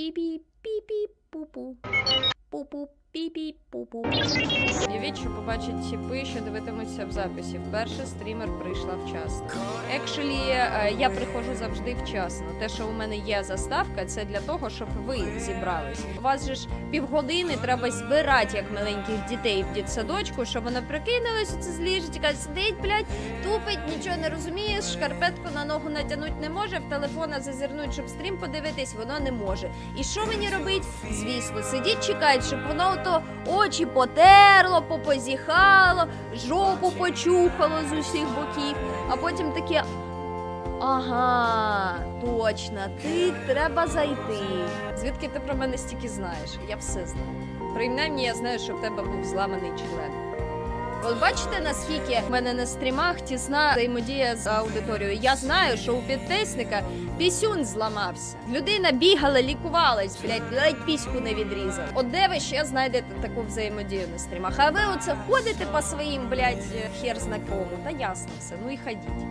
пі-пі, пі-пі, пу-пу. Пу-пу, пі-пі, пу-пу. Уявіть, що побачать тіпи, що дивитимуться в записі. Вперше стрімер прийшла вчасно. Екшелі, я приходжу завжди вчасно. Те, що у мене є заставка, це для того, щоб ви зібрались. У вас же ж півгодини треба збирати як маленьких дітей в дитсадочку, щоб вони прикинулись це з ліжечка, сидить, блядь, тупить, нічого не розуміє, шкарпетку на ногу натягнути не може, в телефона зазирнуть, щоб стрім подивитись, воно не може. І що мені робить? Звісно, сидіть, чекають, щоб воно ото очі потерло, попозіхало, жопу почухало з усіх боків, а потім таке. Ага, точно, ти треба зайти. Звідки ти про мене стільки знаєш? Я все знаю. Принаймні, я знаю, що в тебе був зламаний член. От бачите, наскільки в мене на стрімах тісна взаємодія з аудиторією. Я знаю, що у підписника пісюн зламався. Людина бігала, лікувалась, блядь, ледь піську не відрізав. От де ви ще знайдете таку взаємодію на стрімах? А ви оце ходите по своїм, блядь, хер знакому. Та ясно все, ну і ходіть.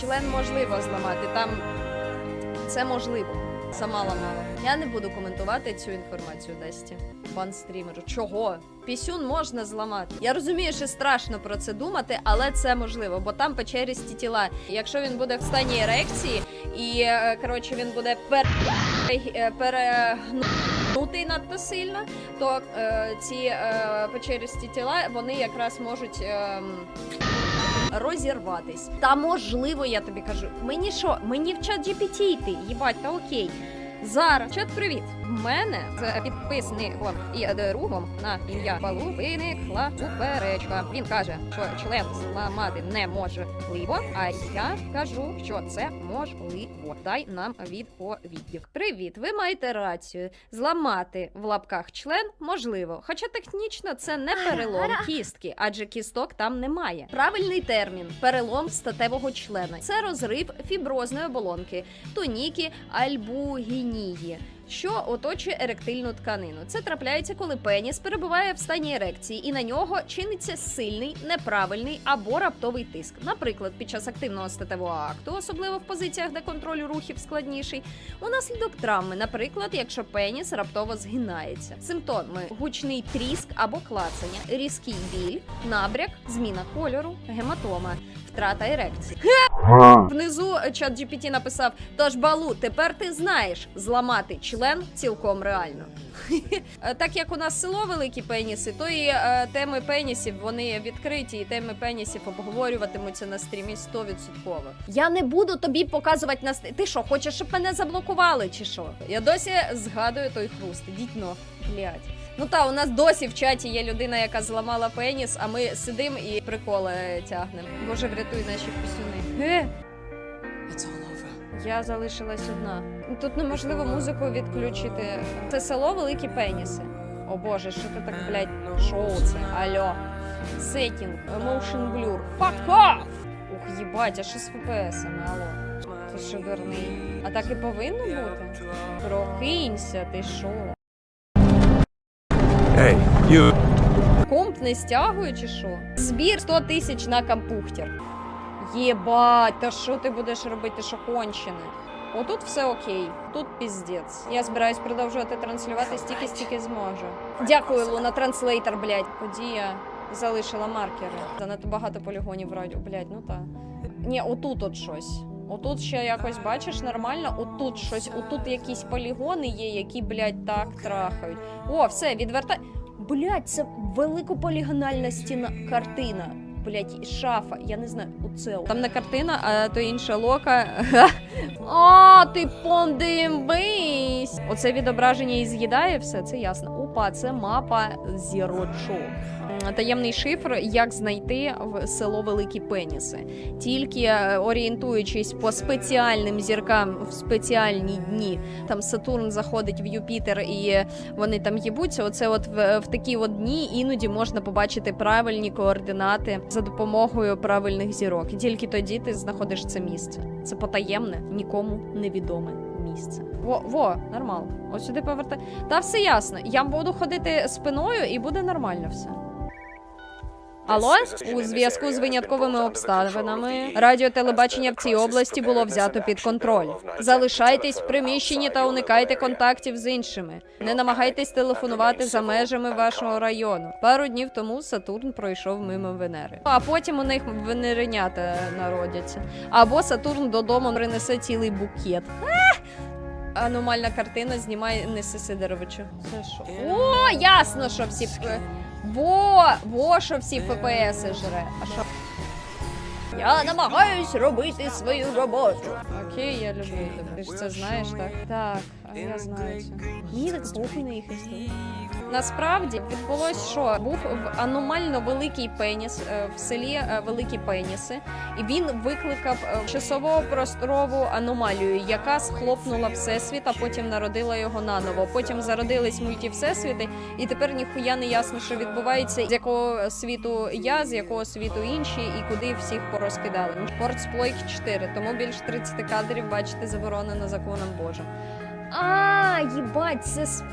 Член можливо зламати, там це можливо. Сама ламала. Я не буду коментувати цю інформацію Десті. Бан стрімеру. Чого? Пісюн можна зламати. Я розумію, що страшно про це думати, але це можливо, бо там печерісті тіла. Якщо він буде в стані ерекції і е, коротше він буде пер... е, перегнутий надто сильно, то е, ці е, печерісті тіла вони якраз можуть. Е, Розірватись. Та можливо, я тобі кажу. Мені що? Мені в чат GPT йти, їбать, та окей. Зараз, чат, привіт. В мене з підписником і другом на ім'я Балу виникла суперечка. Він каже, що член зламати неможливо, а я кажу, що це можливо. Дай нам відповідь. Привіт, ви маєте рацію. Зламати в лапках член можливо, хоча технічно це не перелом кістки, адже кісток там немає. Правильний термін перелом статевого члена. Це розрив фіброзної оболонки, тоніки альбугінії. Що оточує еректильну тканину? Це трапляється, коли пеніс перебуває в стані ерекції, і на нього чиниться сильний, неправильний або раптовий тиск. Наприклад, під час активного статевого акту, особливо в позиціях, де контроль рухів складніший, унаслідок травми, наприклад, якщо пеніс раптово згинається. Симптоми: гучний тріск або клацання, різкий біль, набряк, зміна кольору, гематома, втрата ерекції. Внизу чат GPT написав: Тож балу, тепер ти знаєш, зламати член цілком реально. Е, Так як у нас село великі пеніси, то і е, теми пенісів вони відкриті, і теми пенісів обговорюватимуться на стрімі 100%. Я не буду тобі показувати на стрімі. Ти що, хочеш, щоб мене заблокували, чи що? Я досі згадую той хруст. Ідіть но, блядь. Ну та у нас досі в чаті є людина, яка зламала пеніс, а ми сидимо і приколи тягнемо. Боже, врятуй наші пісюни. Е! Я залишилась одна. Тут неможливо музику відключити. Це село великі пеніси. О боже, що ти так, блядь, шоу це? Алло. Сетінг, motion blur. Fuck off! Ух, їбать, а що з ФПСами, алло. Ти що дурний? А так і повинно бути? Прокинься, ти що? Hey. Комп не стягує чи що? Збір 100 тисяч на кампухтер. Єбать, та що ти будеш робити, що кончене? Отут все окей, тут піздець. Я збираюсь продовжувати транслювати стільки, стільки зможу. Дякую, Луна, транслейтер, блядь. Подія залишила маркери. Занадто багато полігонів радіо, блядь, ну та. Ні, отут от щось. Отут ще якось бачиш нормально, отут щось, отут якісь полігони є, які, блядь, так трахають. О, все, відвертай. Блядь, це великополігональна стіна картина. Блять, шафа, я не знаю, у це. Там не картина, а то інша лока. А, ти пондимбись! Оце відображення і з'їдає все, це ясно. Опа, це мапа зірочок. Таємний шифр, як знайти в село Великі Пеніси. Тільки е, орієнтуючись по спеціальним зіркам в спеціальні дні. Там Сатурн заходить в Юпітер і вони там їбуться. Оце от в, в такі от дні іноді можна побачити правильні координати за допомогою правильних зірок. І тільки тоді ти знаходиш це місце. Це потаємне, нікому невідоме місце. Во, во, нормал. Ось сюди повертай. Та все ясно. Я буду ходити спиною і буде нормально все. Алло, у зв'язку з винятковими обставинами радіотелебачення в цій області було взято під контроль. Залишайтесь в приміщенні та уникайте контактів з іншими. Не намагайтесь телефонувати за межами вашого району. Пару днів тому Сатурн пройшов мимо Венери. А потім у них венеринята народяться. Або Сатурн додому принесе цілий букет. Аномальна картина знімає Неси Сидоровичу. Це що? О, ясно, що всі. Во! Во, що всі ФПС жре. А що? Я намагаюсь робити свою роботу. Окей, я люблю тебе. Ти ж це знаєш, так? Так, я знаю це. Мені так похуй на їх історію. Насправді відбулось, що був в аномально великий пеніс е, в селі е, великі пеніси, і він викликав е, часово просторову аномалію, яка схлопнула всесвіт, а потім народила його наново. Потім зародились мультівсесвіти, і тепер ніхуя не ясно, що відбувається, з якого світу я, з якого світу інші, і куди всіх порозкидали. Спортсплойк 4, тому більш 30 кадрів бачити заборонено законом Божим. А, їбать, це с-.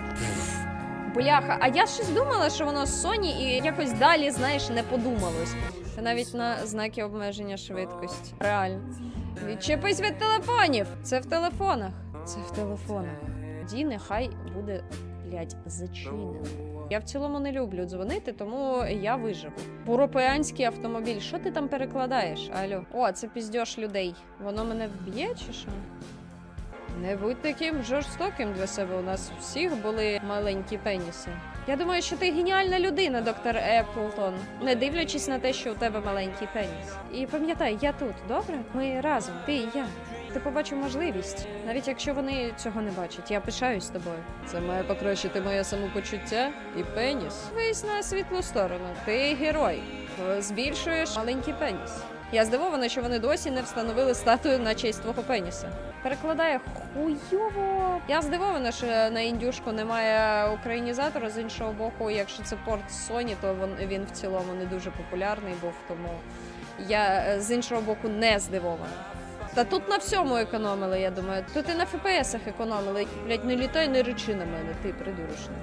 Бляха, а я щось думала, що воно з Sony і якось далі, знаєш, не подумалось. Це навіть на знаки обмеження швидкості. Реально. Відчепись від телефонів! Це в телефонах. Це в телефонах. Тоді нехай буде, блядь, зачинено. Я в цілому не люблю дзвонити, тому я виживу. Буропеанський автомобіль. Що ти там перекладаєш? Алло. О, це піздьош людей. Воно мене вб'є чи що? Не будь таким жорстоким для себе. У нас всіх були маленькі пеніси. Я думаю, що ти геніальна людина, доктор Еплтон, не дивлячись на те, що у тебе маленький пеніс. І пам'ятай, я тут, добре? Ми разом, ти і я. Ти побачив можливість, навіть якщо вони цього не бачать. Я пишаюсь тобою. Це має покращити моє самопочуття і пеніс. Вись на світлу сторону. Ти герой. Збільшуєш маленький пеніс. Я здивована, що вони досі не встановили статую на честь твого пеніса. Перекладає хуйово. Я здивована, що на індюшку немає українізатора. З іншого боку, якщо це порт Sony, то він, він в цілому не дуже популярний був, тому я е, з іншого боку не здивована. Та тут на всьому економили, я думаю. Тут і на ФПСах економили. Блять, не літай, не речи на мене, ти придурочний.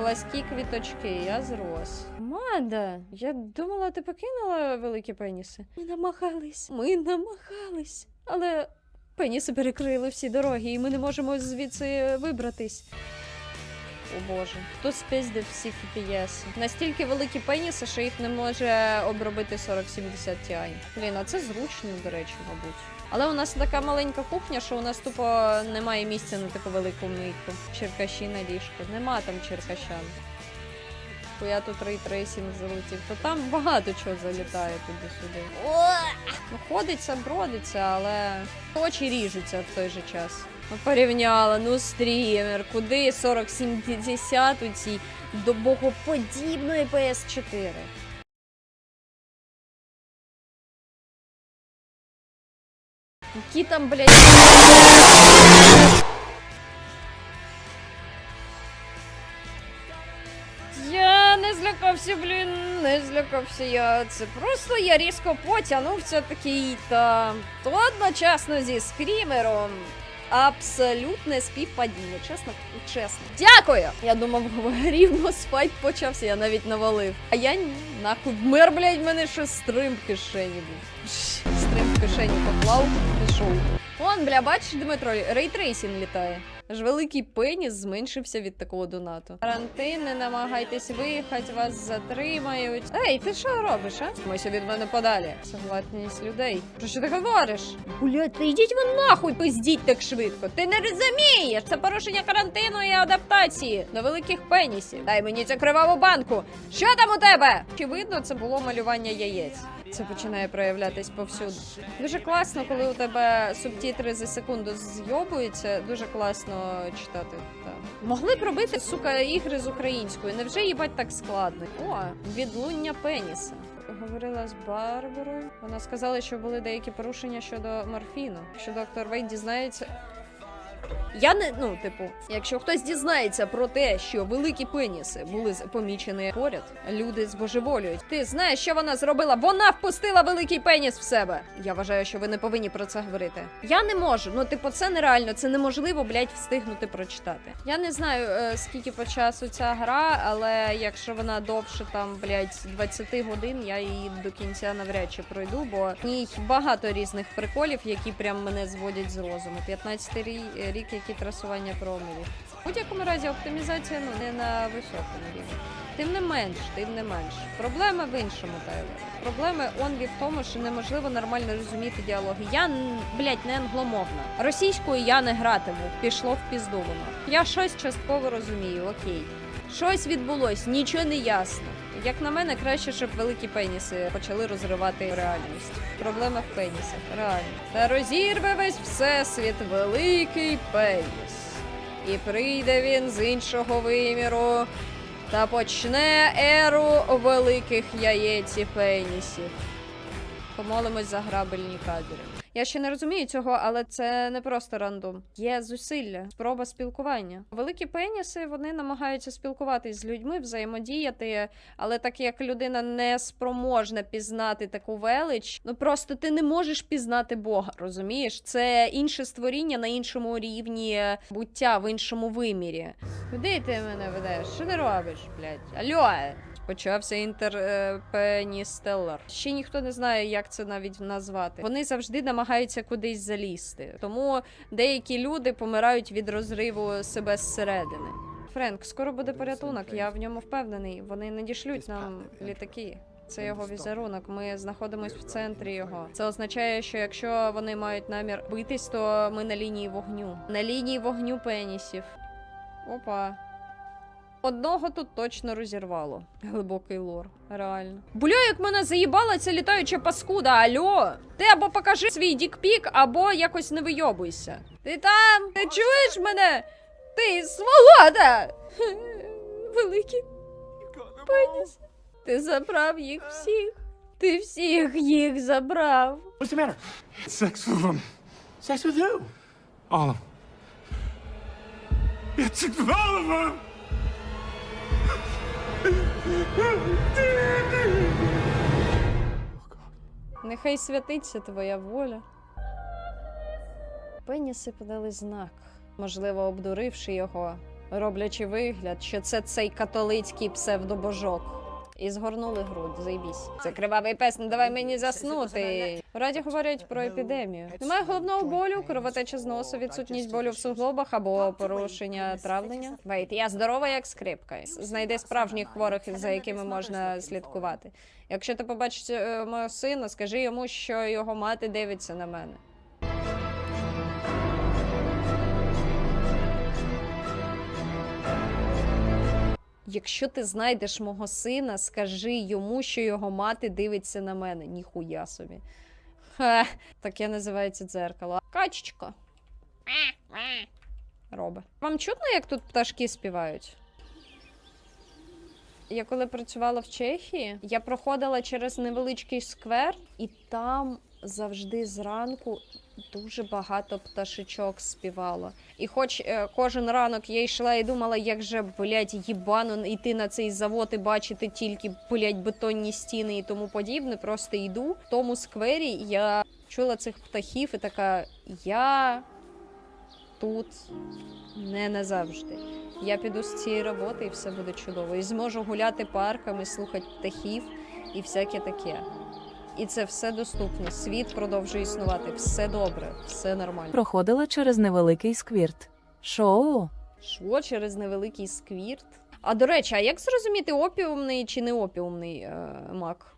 Пласкі квіточки, я зрос. Мада, я думала, ти покинула великі пеніси. Ми намагались, ми намагались. Але пеніси перекрили всі дороги, і ми не можемо звідси вибратись. О боже, хто спиздив всі FPS? Настільки великі пеніси, що їх не може обробити 4070 Ti. Блін, а це зручно, до речі, мабуть. Але у нас така маленька кухня, що у нас тупо немає місця на таку велику мийку. Черкаші на ліжко. Нема там черкащан. Бо я тут рейтрейсінг залетів, то там багато чого залітає туди-сюди. Ну, ходиться, бродиться, але очі ріжуться в той же час. Ну, порівняла, ну стрімер, куди 4070 у цій до богоподібної PS4. Які там, блядь. Я не злякався, блін, не злякався я. Це просто я різко потягнувся такий та то одночасно зі скрімером. Абсолютне співпадіння, чесно, чесно. Дякую! Я думав, рівно спать почався, я навіть навалив. А я нахуй вмер, блядь, в мене щось стрим в кишені був. Стрим в кишені поклав, пішов. Вон, бля, бачиш, Дмитро, рейтрейсінг літає. Аж великий пеніс зменшився від такого донату. Карантин, не намагайтесь виїхати, вас затримають. Ей, ти що робиш, а? Мойся від мене подалі. Согласність людей. Про що ти говориш? Блять, та йдіть ви нахуй, пиздіть так швидко. Ти не розумієш. Це порушення карантину і адаптації до великих пенісів. Дай мені цю криваву банку. Що там у тебе? Чи видно, це було малювання яєць. Це починає проявлятись повсюди. Дуже класно, коли у тебе субтітри за секунду зйобуються. Дуже класно читати. Так. Могли б робити, сука, ігри з українською. Невже їбать так складно? О, відлуння пеніса. Говорила з Барбарою. Вона сказала, що були деякі порушення щодо морфіну. Що доктор Вейт дізнається. Я не ну, типу, якщо хтось дізнається про те, що великі пеніси були помічені поряд, люди збожеволюють. Ти знаєш, що вона зробила? Вона впустила великий пеніс в себе. Я вважаю, що ви не повинні про це говорити. Я не можу. Ну, типу, це нереально, це неможливо, блядь, встигнути прочитати. Я не знаю, е, скільки по часу ця гра, але якщо вона довше там, блядь, 20 годин, я її до кінця навряд чи пройду, бо в ній багато різних приколів, які прям мене зводять з розуму. 15 рі- рік, які трасування промілів. В будь-якому разі оптимізація ну не на високому рівні. Тим не менш, тим не менш. Проблема в іншому, Тайлер. Проблема онлі в тому, що неможливо нормально розуміти діалоги. Я блядь, не англомовна. Російською я не гратиму. Пішло в пізду воно. Я щось частково розумію, окей. Щось відбулось, нічого не ясно. Як на мене, краще, щоб великі пеніси почали розривати реальність. Проблема в пенісах, реально. Та розірве весь всесвіт великий пеніс. І прийде він з іншого виміру та почне еру великих яєць і пенісів. Помолимось за грабельні кадри. Я ще не розумію цього, але це не просто рандом. Є зусилля, спроба спілкування. Великі пеніси вони намагаються спілкуватись з людьми, взаємодіяти, але так як людина не спроможна пізнати таку велич, ну просто ти не можеш пізнати Бога, розумієш? Це інше створіння на іншому рівні буття, в іншому вимірі. Куди ти мене ведеш? Що ти робиш, блядь? Алло! Почався інтерпеністеллар. Ще ніхто не знає, як це навіть назвати. Вони завжди намагаються кудись залізти. Тому деякі люди помирають від розриву себе зсередини. Френк, скоро буде порятунок, я в ньому впевнений. Вони надішлють нам літаки. Це його візерунок. Ми знаходимось в центрі його. Це означає, що якщо вони мають намір битись, то ми на лінії вогню. На лінії вогню пенісів. Опа. Одного тут точно розірвало. Глибокий лор, реально. Бля, як мене заїбала ця літаюча паскуда, альо! Ти або покажи свій дікпік, або якось не вийобуйся. Ти там, ти чуєш мене? Ти сволода! Великий пеніс. Ти забрав їх всіх. Ти всіх їх забрав. What's the matter? Sex with them. Sex with who? All of them. It's all of them. Нехай святиться твоя воля. Пеніси подали знак, можливо, обдуривши його, роблячи вигляд, що це цей католицький псевдобожок. І згорнули грудь, заєбісь. Це кривавий пес, не давай мені заснути. В раді говорять про епідемію. Немає головного болю, кровотеча з носу, відсутність болю в суглобах або порушення травлення. Вейт, я здорова, як скрипка. Знайди справжніх хворих, за якими можна слідкувати. Якщо ти побачиш е, мого сина, скажи йому, що його мати дивиться на мене. Якщо ти знайдеш мого сина, скажи йому, що його мати дивиться на мене. Ніхуя собі. Таке називається дзеркало. Качечка. Робе. Вам чутно, як тут пташки співають? Я коли працювала в Чехії, я проходила через невеличкий сквер, і там завжди зранку дуже багато пташечок співало. І хоч е, кожен ранок я йшла і думала, як же, блядь, їбано йти на цей завод і бачити тільки, блядь, бетонні стіни і тому подібне, просто йду. В тому сквері я чула цих птахів і така, я тут не назавжди. Я піду з цієї роботи і все буде чудово. І зможу гуляти парками, слухати птахів і всяке таке. І це все доступно. Світ продовжує існувати. Все добре, все нормально. проходила через невеликий сквірт. Шоу. шо через невеликий сквірт? А до речі, а як зрозуміти опіумний чи не опіумний е, мак?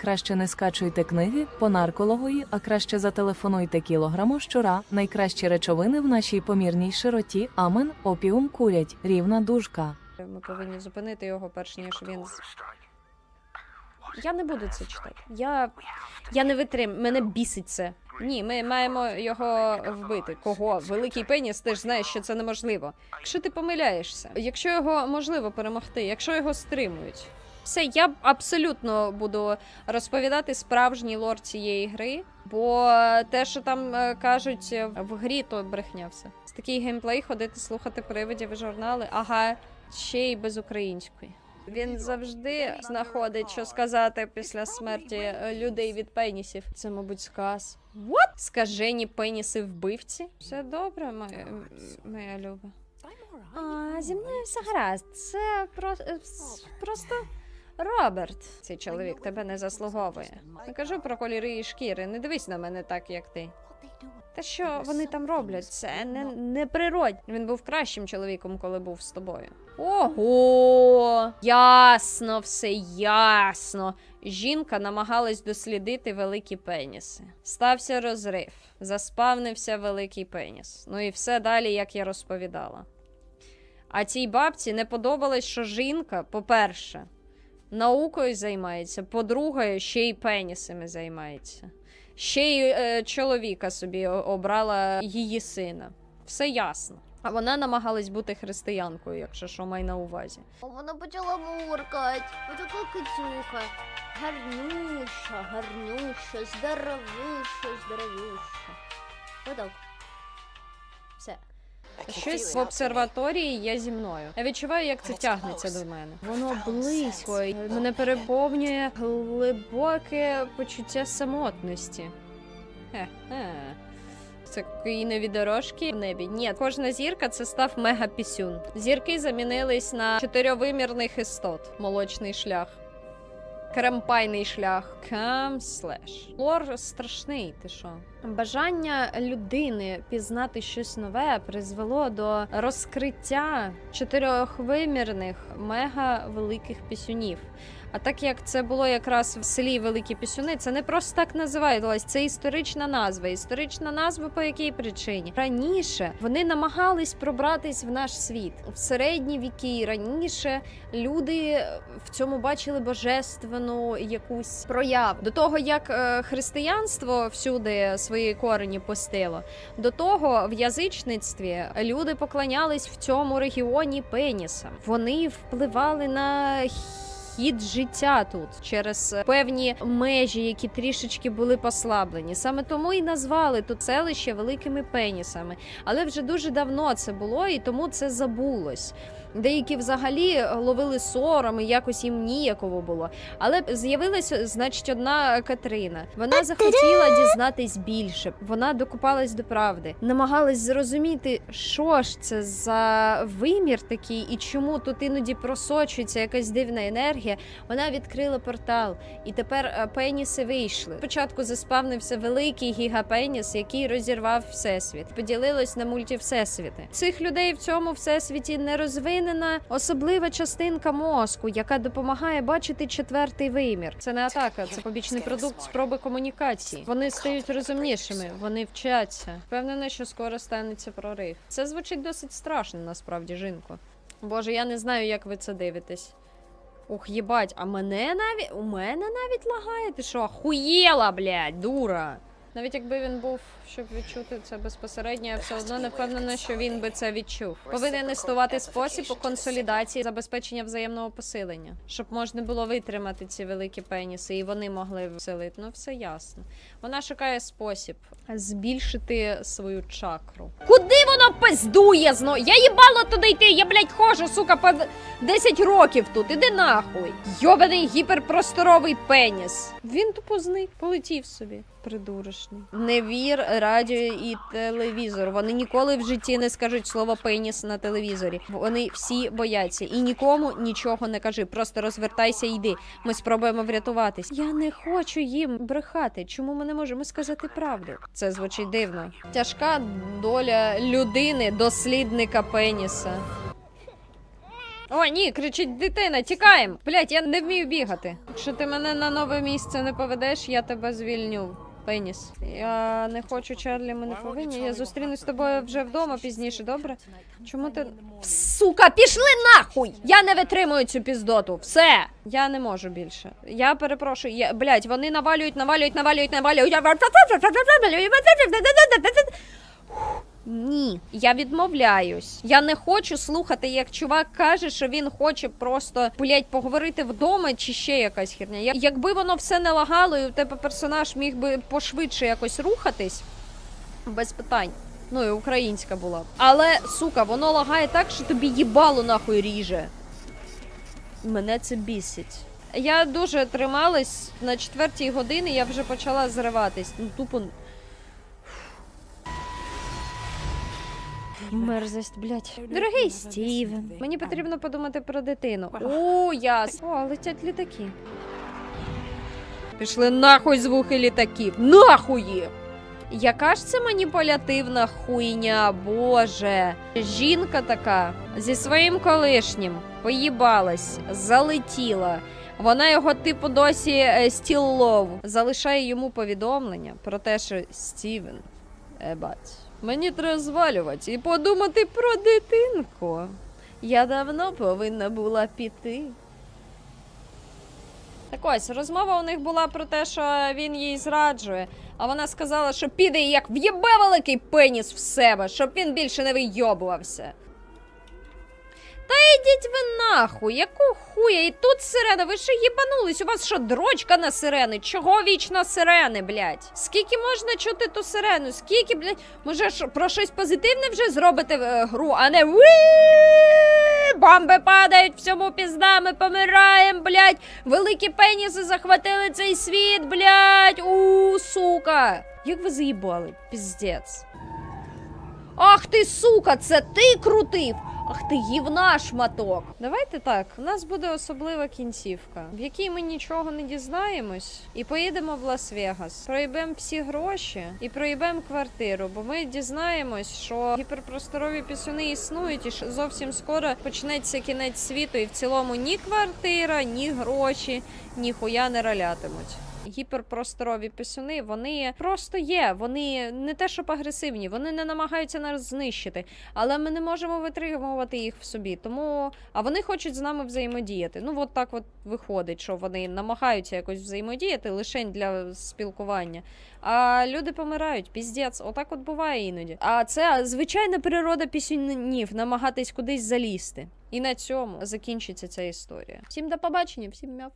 Краще не скачуйте книги по наркології, а краще зателефонуйте кілограму щура. Найкращі речовини в нашій помірній широті. Амен, опіум курять, рівна дужка. Ми повинні зупинити його, перш ніж він. з- Я не буду це читати. Я, я не витримую. Мене бісить це. Ні, ми маємо його вбити. Кого? Великий пеніс, ти ж знаєш, що це неможливо. Якщо ти помиляєшся, якщо його можливо перемогти, якщо його стримують. Все, я абсолютно буду розповідати справжній лор цієї гри. Бо те, що там е, кажуть е, в грі, то брехня все. З такий геймплей ходити, слухати привидів і журнали. Ага, ще й без української. Він завжди знаходить, що сказати після смерті е, людей від пенісів. Це, мабуть, сказ. What? Скажені пеніси вбивці? Все добре, моя, моя люба. А, зі мною все гаразд. Це про... просто Роберт. Цей чоловік тебе не заслуговує. Не кажу про кольори і шкіри. Не дивись на мене так, як ти. Та що вони там роблять? Це не, не природь. Він був кращим чоловіком, коли був з тобою. Ого! Ясно, все ясно. Жінка намагалась дослідити великі пеніси. Стався розрив, заспавнився великий пеніс. Ну і все далі, як я розповідала. А цій бабці не подобалось, що жінка, по-перше, наукою займається, по-друге, ще й пенісами займається. Ще й е, чоловіка собі обрала її сина. Все ясно. А вона намагалась бути християнкою, якщо що май на увазі. Вона почала муркать. Отака кицюха. Гарнюща, гарнюща, здоровуща, здоровюща. Отак. Щось в обсерваторії є зі мною. Я відчуваю, як це тягнеться до мене. Воно близько. і Мене переповнює глибоке почуття самотності. Це кокаїнові дорожки в небі. Ні, кожна зірка це став мегапісюн. Зірки замінились на чотирьовимірних істот. Молочний шлях. Кремпайний шлях. Кам слеш. Лор страшний, ти що? Бажання людини пізнати щось нове призвело до розкриття чотирьохвимірних мега великих пісюнів. А так як це було якраз в селі Великі Пісюни, це не просто так називалось, це історична назва. Історична назва по якій причині? Раніше вони намагались пробратись в наш світ в середні віки. Раніше люди в цьому бачили божественну якусь прояву. До того як е, християнство всюди свої корені пустило, до того в язичництві люди поклонялись в цьому регіоні пенісам. Вони впливали на хід життя тут через певні межі, які трішечки були послаблені. Саме тому і назвали тут селище великими пенісами. Але вже дуже давно це було, і тому це забулось. Деякі взагалі ловили сором і якось їм ніяково було. Але з'явилася, значить, одна Катерина. Вона захотіла дізнатись більше. Вона докупалась до правди, намагалась зрозуміти, що ж це за вимір такий, і чому тут іноді просочується якась дивна енергія. Вона відкрила портал, і тепер е, пеніси вийшли. Спочатку заспавнився великий гігапеніс, який розірвав всесвіт. Поділилось на мультивсесвіти. Цих людей в цьому всесвіті не розвинена особлива частинка мозку, яка допомагає бачити четвертий вимір. Це не атака, це побічний продукт спроби комунікації. Вони стають розумнішими, вони вчаться. Впевнена, що скоро станеться прорив. Це звучить досить страшно, насправді, жінко. Боже, я не знаю, як ви це дивитесь. Ух, їбать, а мене навіть. У мене навіть лагає. Ти що, охуєла, блядь, дура. Навіть якби він був, щоб відчути це безпосередньо, я все одно не впевнена, що він би це відчув. Повинен існувати спосіб консолідації забезпечення взаємного посилення, щоб можна було витримати ці великі пеніси, і вони могли вселити. Ну, все ясно. Вона шукає спосіб збільшити свою чакру. Куди воно пиздує зно? Я їбало туди йти, я, блядь, хожу, сука, по 10 років тут. Іди нахуй. Йобаний гіперпросторовий пеніс. Він тупо зник, полетів собі. Придурочний. Не вір радіо і телевізор. Вони ніколи в житті не скажуть слово пеніс на телевізорі. Вони всі бояться. І нікому нічого не кажи. Просто розвертайся йди. Ми спробуємо врятуватись. Я не хочу їм брехати. Чому ми не можемо сказати правду? Це звучить дивно. Тяжка доля людини, дослідника пеніса. О, ні, кричить дитина, тікаємо. Блять, я не вмію бігати. Якщо ти мене на нове місце не поведеш, я тебе звільню. Пеніс. Я не хочу, Чарлі, ми не повинні. Я зустрінусь з тобою вже вдома пізніше, добре? Чому ти. Сука, пішли нахуй! Я не витримую цю піздоту. Все! Я не можу більше. Я перепрошую, я, блять, вони навалюють, навалюють, навалюють, навалюють. Ні, я відмовляюсь. Я не хочу слухати, як чувак каже, що він хоче просто блять поговорити вдома чи ще якась херня. Якби воно все не лагало, і у тебе персонаж міг би пошвидше якось рухатись, без питань. Ну і українська була. Але, сука, воно лагає так, що тобі їбало нахуй ріже. Мене це бісить. Я дуже трималась на четвертій годині, я вже почала зриватись. Ну, тупо. Мерзость, блядь. Дорогий Стівен, мені потрібно подумати про дитину. О, яс. О, летять літаки. Пішли нахуй звуки літаків. Нахуй! їх! Яка ж це маніпулятивна хуйня, боже. Жінка така зі своїм колишнім поїбалась, залетіла. Вона його, типу, досі е, still love. Залишає йому повідомлення про те, що Стівен, ебать, мені треба звалювати і подумати про дитинку. Я давно повинна була піти. Так ось, розмова у них була про те, що він їй зраджує, а вона сказала, що піде і як в'єбе великий пеніс в себе, щоб він більше не вийобувався. Та йдіть ви нахуй, яку хуя? І тут сирена, ви що їбанулись? У вас що, дрочка на сирени? Чого вічно сирени, блядь? Скільки можна чути ту сирену? Скільки, блядь, може ж про щось позитивне вже зробите е, гру, а не «Уі! Бомби падають, всьому пізда, ми помираємо, блядь. Великі пеніси захватили цей світ, блядь. У, сука. Як ви заїбали? Піздець. Ах ти, сука, це ти крутив! Ах ти гівна шматок. Давайте так. У нас буде особлива кінцівка, в якій ми нічого не дізнаємось, і поїдемо в Лас-Вегас. Проїбемо всі гроші і проїбемо квартиру, бо ми дізнаємось, що гіперпросторові пісюни існують, і що зовсім скоро почнеться кінець світу, і в цілому ні квартира, ні гроші, ні хуя не ролятимуть. Гіперпросторові пісюни, вони просто є. Вони не те, щоб агресивні, вони не намагаються нас знищити, але ми не можемо витримувати їх в собі. Тому а вони хочуть з нами взаємодіяти. Ну, от так от виходить, що вони намагаються якось взаємодіяти лише для спілкування. А люди помирають, піздець, отак от буває іноді. А це звичайна природа пісюнів намагатись кудись залізти. І на цьому закінчиться ця історія. Всім до побачення, всім мяв.